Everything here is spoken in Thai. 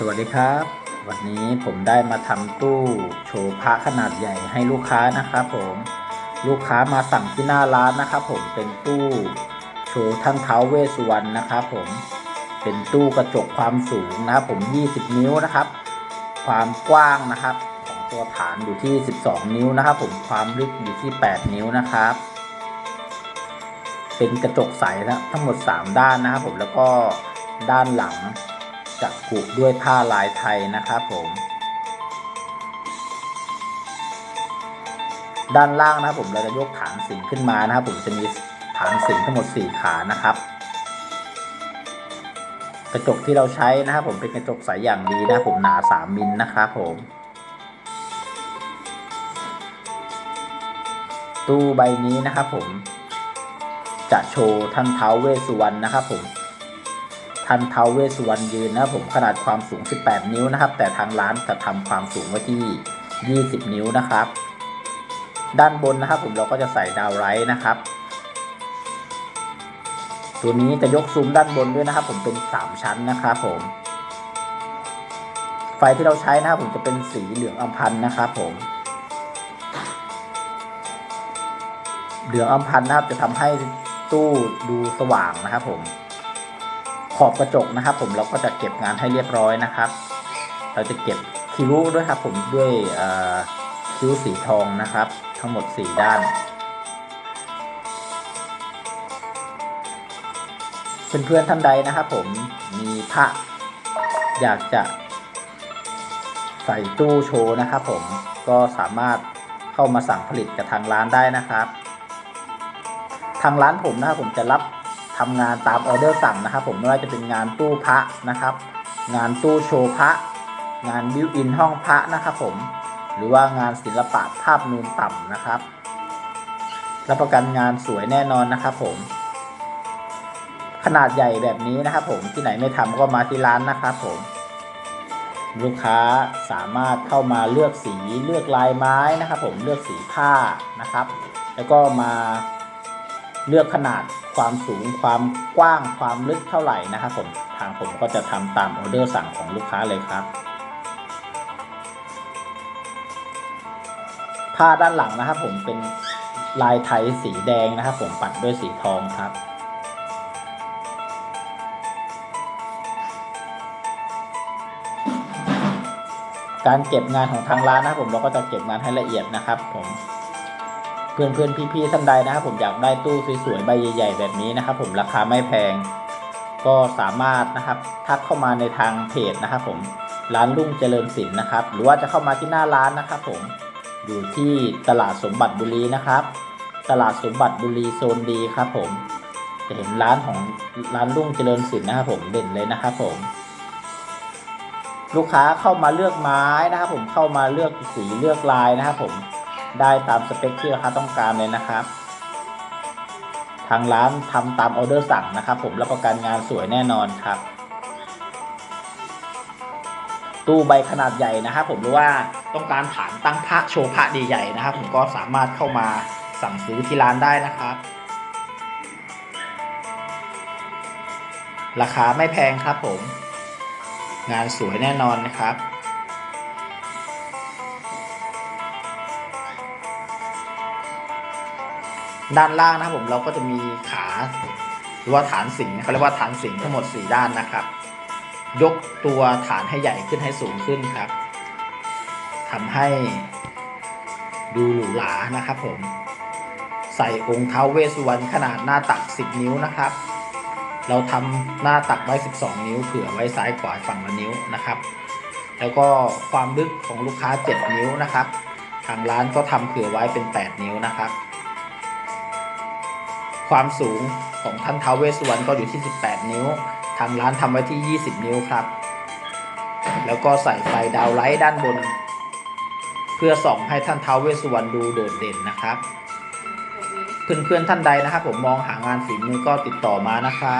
สวัสดีครับ วันนี้ผมได้มาทำตู้โชว์พระขนาดใหญ่ให้ลูกค้านะครับผมลูกค้ามาสั่งที่หน้าร้านนะครับผมเป็นตู้โชว์ท่านเท้าเวสสุวรรณนะครับผมเป็นตู้กระจกความสูงนะครับผม 20 นิ้วนะครับ ความกว้างนะครับ ของตัวฐานอยู่ที่ 12 นิ้วนะครับ ผมความลึกอยู่ที่ 8 นิ้วนะครับ เป็นกระจกใสนะทั้งหมด 3 ด้านนะครับผมแล้วก็ด้านหลัง จะผูกด้วยผ้าลายไทยนะครับผม ด้านล่างนะครับผมเราจะยกฐานสิงขึ้นมานะครับผมจะมีฐานสิงทั้งหมด 4 ขานะครับ กระจกที่เราใช้นะครับผมเป็นกระจกใสอย่างดีนะผมหนา 3 มิลนะครับผมตู้ใบนี้นะครับผมจะโชว์ท่านเท้าวเวสุวรรณนะครับผม ท่านเท้าวเวสสุวรรณยืนนะครับผมขนาดความสูง 18 นิ้วนะครับ แต่ทางร้านจะทำความสูงไว้ที่ 20 นิ้วนะครับ ด้านบนนะครับ ผมเราก็จะใส่ดาวไลท์นะครับ ตัวนี้จะยกซุ้มด้านบนด้วยนะครับ ผมเป็น 3 ชั้นนะครับผมไฟที่เราใช้นะครับผมจะเป็นสีเหลืองอัมพันธ์นะครับผมเหลืองอัมพันธ์นะครับจะทำให้ตู้ดูสว่างนะครับผม ขอบกระจกนะครับ ผมเราก็จะเก็บงานให้เรียบร้อยนะครับ เราจะเก็บคิ้วด้วยครับ ผมด้วยคิ้วสีทองนะครับ ทั้งหมด 4 ด้านเพื่อนๆท่านใดนะครับ ผมมีพระอยากจะใส่ตู้โชว์นะครับ ผมก็สามารถเข้ามาสั่งผลิตกับทางร้านได้นะครับ ทางร้านผมนะครับผมจะรับ ทำงานตามออเดอร์สั่งนะครับ ผมไม่ว่าจะเป็นงานตู้พระนะครับ งานตู้โชว์พระงานบิวอินห้องพระนะครับ ผมหรือว่างานศิลปะภาพนูนต่ำนะครับรับประกันงานสวยแน่นอนนะครับ ผม ขนาดใหญ่แบบนี้นะครับ ผมที่ไหนไม่ทำก็มาที่ร้านนะครับ ผมลูกค้าสามารถเข้ามาเลือกสีเลือกลายไม้นะครับ ผมเลือกสีผ้านะครับ แล้วก็มา เลือกขนาดความสูงความกว้างความลึกเท่าไหร่นะครับผมทางผมก็จะทำตามออเดอร์สั่งของลูกค้าเลยครับผ้าด้านหลังนะครับผมเป็นลายไทยสีแดงนะครับผมปัดด้วยสีทองครับ การเก็บงานของทางร้านนะครับผมเราก็จะเก็บงานให้ละเอียดนะครับผม พื่อนเพื่อนๆพี่ๆท่านใดนะครับผมอยากได้ตู้สวยๆใบใหญ่ๆแบบนี้นะครับ ผมราคาไม่แพง ก็สามารถนะครับทักเข้ามาในทางเพจนะครับ ผมร้านรุ่งเจริญศิลป์นะครับ หรือว่าจะเข้ามาที่หน้าร้านนะครับ ผมอยู่ที่ตลาดสมบัติบุรีนะครับ ตลาดสมบัติบุรีโซนดีครับ ผมจะเห็นร้านของร้านรุ่งเจริญศิลป์นะครับ ผมเด่นเลยนะครับ ผม ลูกค้าเข้ามาเลือกไม้นะครับ ผมเข้ามาเลือกสีเลือกลายนะครับ ผม ได้ตามสเปคที่ลูกค้าต้องการเลยนะครับ ทางร้านทำตามออเดอร์สั่งนะครับ ผมรับประกันงานสวยแน่นอนครับ ตู้ใบขนาดใหญ่นะครับ ผมหรือว่าต้องการฐานตั้งพระโชว์พระดีใหญ่นะครับ ผมก็สามารถเข้ามาสั่งซื้อที่ร้านได้นะครับ ราคาไม่แพงครับผม งานสวยแน่นอนนะครับ ด้านล่างนะครับผมเราก็จะมีขาหรือว่าฐานสิงเขาเรียกว่าฐานสิงทั้งหมด 4 ด้านนะครับ ยกตัวฐานให้ใหญ่ขึ้นให้สูงขึ้นครับทำให้ดูหรูหรานะครับ ผม ใส่องค์เท้าเวสสุวรรณขนาดหน้าตัก 10 นิ้วนะครับ เราทำหน้าตักไว้ 12 นิ้วเผื่อไว้ซ้ายขวาฝั่งละนิ้วนะครับ แล้วก็ความลึกของลูกค้า 7 นิ้วนะครับ ทางร้านก็ทำเผื่อไว้เป็น 8 นิ้วนะครับ ความสูงของท่านท้าวเวสสุวรรณก็อยู่ที่ 18 นิ้ว ทางร้านทำไว้ที่ 20 นิ้วครับ แล้วก็ใส่ไฟดาวไลท์ด้านบน เพื่อส่องให้ท่านท้าวเวสสุวรรณดูโดดเด่นนะครับ เพื่อนๆท่านใดนะครับผมมองหางานฝีมือก็ติดต่อมานะครับ